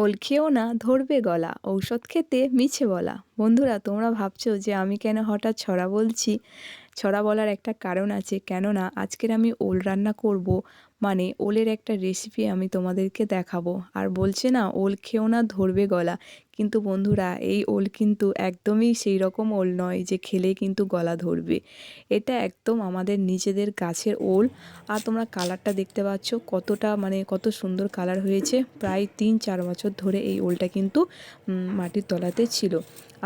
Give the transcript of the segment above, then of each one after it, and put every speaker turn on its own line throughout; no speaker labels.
ওল খেয়েও না ধরবে গলা ঔষধ খেতে মিছে বলা। বন্ধুরা, তোমরা ভাবছ যে আমি কেন হঠাৎ ছড়া বলছি? ছড়া বলার একটা কারণ আছে, কেননা আজকের আমি ওল রান্না করব মানে ওলের একটা রেসিপি আমি তোমাদেরকে দেখাবো। আর বলছে না, ওল খেয়েও না, ধরবে গলা। কিন্তু বন্ধুরা, এই ওল কিন্তু একদমই সেই রকম ওল নয় যে খেলে কিন্তু গলা ধরবে। এটা একদম আমাদের নিজেদের গাছের ওল। আর তোমরা কালারটা দেখতে পাচ্ছ, কতটা মানে কত সুন্দর কালার হয়েছে। প্রায় তিন চার বছর ধরে এই ওলটা কিন্তু মাটির তলাতে ছিল।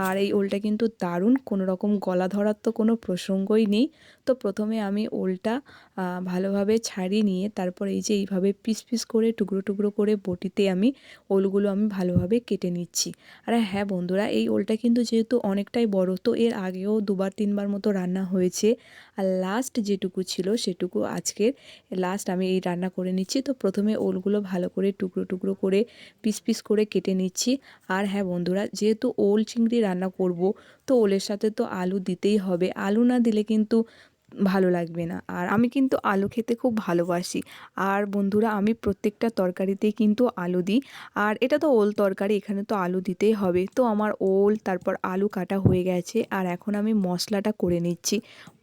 আর এই ওলটা কিন্তু দারুণ। কোনো রকম গলা ধরার তো কোনো প্রসঙ্গই নেই। তো প্রথমে আমি ওলটা ভালোভাবে ছাড়িয়ে নিয়ে তারপর এই যে এইভাবে পিস পিস করে, টুকরো টুকরো করে বটিতে আমি ওলগুলো আমি ভালোভাবে কেটে নিচ্ছি। আর হ্যাঁ বন্ধুরা, এই ওলটা কিন্তু যেহেতু অনেকটাই বড়, তো এর আগেও দুবার, তিনবার মতো রান্না হয়েছে। আর লাস্ট যেটুকু ছিল সেটুকু আজকের লাস্ট আমি এই রান্না করে নিচ্ছি। তো প্রথমে ওলগুলো ভালো করে টুকরো টুকরো করে, পিস পিস করে কেটে নিচ্ছি। আর হ্যাঁ বন্ধুরা, যেহেতু ওল চিংড়ি রান্না করব। তো ওলের সাথে তো আলু দিতেই হবে। আলু না দিলে কিন্তু ভালো লাগবে না। আর আমি কিন্তু আলু খেতে খুব ভালোবাসি। আর বন্ধুরা, আমি প্রত্যেকটা তরকারিতেই কিন্তু আলু দিই। আর এটা তো ওল তরকারি, এখানে তো আলু দিতেই হবে। তো আমার ওল, তারপর আলু কাটা হয়ে গেছে। আর এখন আমি মশলাটা করে নিচ্ছি।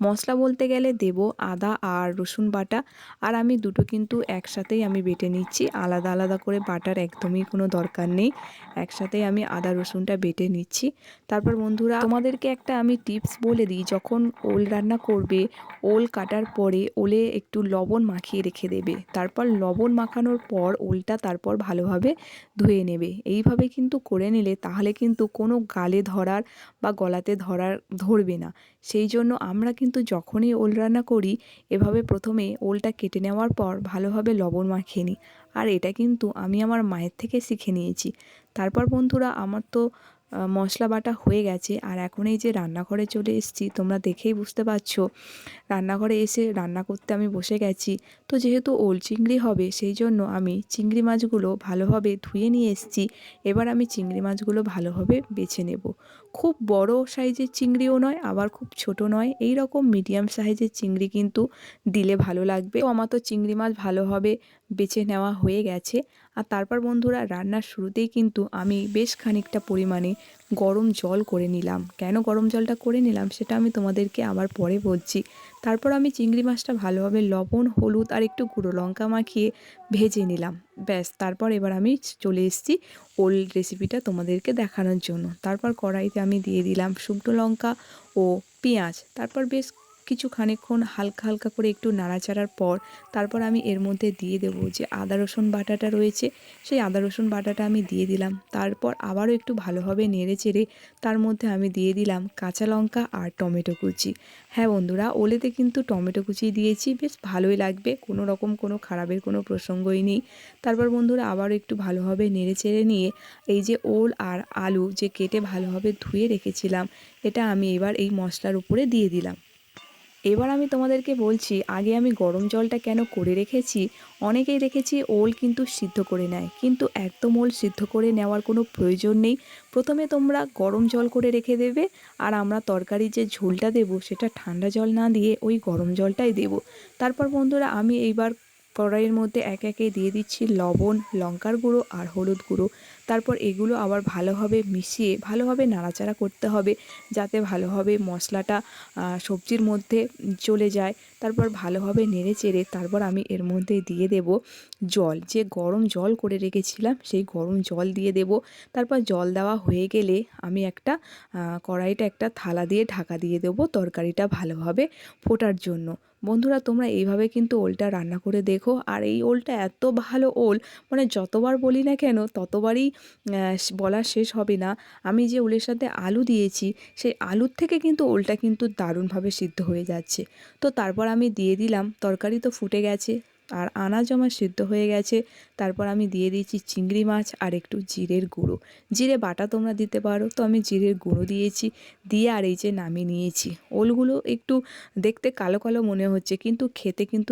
মশলা বলতে গেলে দেব আদা আর রসুন বাটা। আর আমি দুটো কিন্তু একসাথেই আমি বেটে নিচ্ছি। আলাদা আলাদা করে বাটার একদমই কোনো দরকার নেই। একসাথেই আমি আদা, রসুনটা বেটে নিচ্ছি। তারপর বন্ধুরা, তোমাদেরকে একটা আমি টিপস বলে দিই। যখন ওল রান্না করবে ওল কাটার পরে ওলে একটু লবণ মাখিয়ে রেখে দেবে। তারপর লবণ মাখানোর পর ওলটা তারপর ভালোভাবে ধুয়ে নেবে। এইভাবে কিন্তু করে নিলে তাহলে কিন্তু কোনো গালে ধরার বা গলাতে ধরার ধরবে না। সেই জন্য আমরা কিন্তু যখনই ওল রান্না করি, এভাবে প্রথমে ওলটা কেটে নেওয়ার পর ভালোভাবে লবণ মাখিয়ে নিই। আর এটা কিন্তু আমি আমার মায়ের থেকে শিখে নিয়েছি। তারপর বন্ধুরা, আমার তো মশলা বাটা হয়ে গেছে। আর এখন এই যে রান্নাঘরে চলে এসেছি, তোমরা দেখেই বুঝতে পারছ, রান্নাঘরে এসে রান্না করতে আমি বসে গেছি। তো যেহেতু ওল চিংড়ি হবে, সেই জন্য আমি চিংড়ি মাছগুলো ভালোভাবে ধুয়ে নিয়ে এসেছি। এবার আমি চিংড়ি মাছগুলো ভালোভাবে বেছে নেব। খুব বড় সাইজের চিংড়িও নয়, আবার খুব ছোট নয় এই রকম মিডিয়াম সাইজের চিংড়ি কিন্তু দিলে ভালো লাগবে। তো আমার তো চিংড়ি মাছ ভালোভাবে বেছে নেওয়া হয়ে গেছে। আর তারপর বন্ধুরা, রান্নার শুরুতেই কিন্তু আমি বেশ খানিকটা পরিমাণে গরম জল করে নিলাম। কেন গরম জলটা করে নিলাম সেটা আমি তোমাদেরকে আবার পরে বলছি। তারপর আমি চিংড়ি মাছটা ভালোভাবে লবণ, হলুদ আর একটু গুঁড়ো লঙ্কা মাখিয়ে ভেজে নিলাম। ব্যাস, তারপর এবার আমি চলে এসেছি ওল রেসিপিটা তোমাদেরকে দেখানোর জন্য। তারপর কড়াইতে আমি দিয়ে দিলাম শুকনো লঙ্কা ও পেঁয়াজ। তারপর বেশ কিছু খানিকক্ষণ হালকা হালকা করে একটু নাড়াচাড়ার পর তারপর আমি এর মধ্যে দিয়ে দেব যে আদা, রসুন বাটাটা রয়েছে, সেই আদা, রসুন বাটাটা আমি দিয়ে দিলাম। তারপর আবারও একটু ভালোভাবে নেড়ে চেড়ে তার মধ্যে আমি দিয়ে দিলাম কাঁচা লঙ্কা আর টমেটো কুচি। হ্যাঁ বন্ধুরা, ওলেতে কিন্তু টমেটো কুচি দিয়েছি, বেশ ভালোই লাগবে, কোনো রকম কোনো খারাপের কোনো প্রসঙ্গই নেই। তারপর বন্ধুরা আবারও একটু ভালোভাবে নেড়ে চেড়ে নিয়ে এই যে ওল আর আলু যে কেটে ভালোভাবে ধুয়ে রেখেছিলাম, এটা আমি এবার এই মশলার উপরে দিয়ে দিলাম। এবার আমি তোমাদেরকে বলছি, আগে আমি গরম জলটা কেন করে রেখেছি? অনেকেই দেখেছি ওল কিন্তু সিদ্ধ করে নেয়, কিন্তু একদম ওল সিদ্ধ করে নেওয়ার কোনো প্রয়োজন নেই। প্রথমে তোমরা গরম জল করে রেখে দেবে, আর আমরা তরকারির যে ঝোলটা দেবো সেটা ঠান্ডা জল না দিয়ে ওই গরম জলটাই দেব। তারপর বন্ধুরা, আমি এইবার কড়াইয়ের মধ্যে এক একে দিয়ে দিচ্ছি লবণ, লঙ্কার গুঁড়ো আর হলুদ গুঁড়ো। তারপর এগুলো আবার ভালোভাবে মিশিয়ে, ভালোভাবে নাড়াচাড়া করতে হবে যাতে ভালোভাবে মশলাটা সবজির মধ্যে চলে যায়। তারপর ভালোভাবে নেড়ে চেড়ে তারপর আমি এর মধ্যে দিয়ে দেব জল। যে গরম জল করে রেখেছিলাম, সেই গরম জল দিয়ে দেব। তারপর জল দেওয়া হয়ে গেলে আমি একটা কড়াইটা একটা থালা দিয়ে ঢাকা দিয়ে দেবো তরকারিটা ভালোভাবে ফোটার জন্য। বন্ধুরা, তোমরা এইভাবে কিন্তু ওলটা রান্না করে দেখো। আর এই ওলটা এত ভালো ওল মানে যতবার বলি না কেন, ততবারই বলা শেষ হবে না। আমি যে ওলের সাথে আলু দিয়েছি, সেই আলুর থেকে কিন্তু ওলটা কিন্তু দারুণভাবে সিদ্ধ হয়ে যাচ্ছে। তো তারপর আমি দিয়ে দিলাম, তরকারি তো ফুটে গেছে, আর আনাজ আমার সিদ্ধ হয়ে গেছে। তারপর আমি দিয়ে দিয়েছি চিংড়ি মাছ আর একটু জিরের গুঁড়ো। জিরে বাটা তোমরা দিতে পারো, তো আমি জিরের গুঁড়ো দিয়েছি, দিয়ে আর এই যে নামিয়ে নিয়েছি। ওলগুলো একটু দেখতে কালো কালো মনে হচ্ছে, কিন্তু খেতে কিন্তু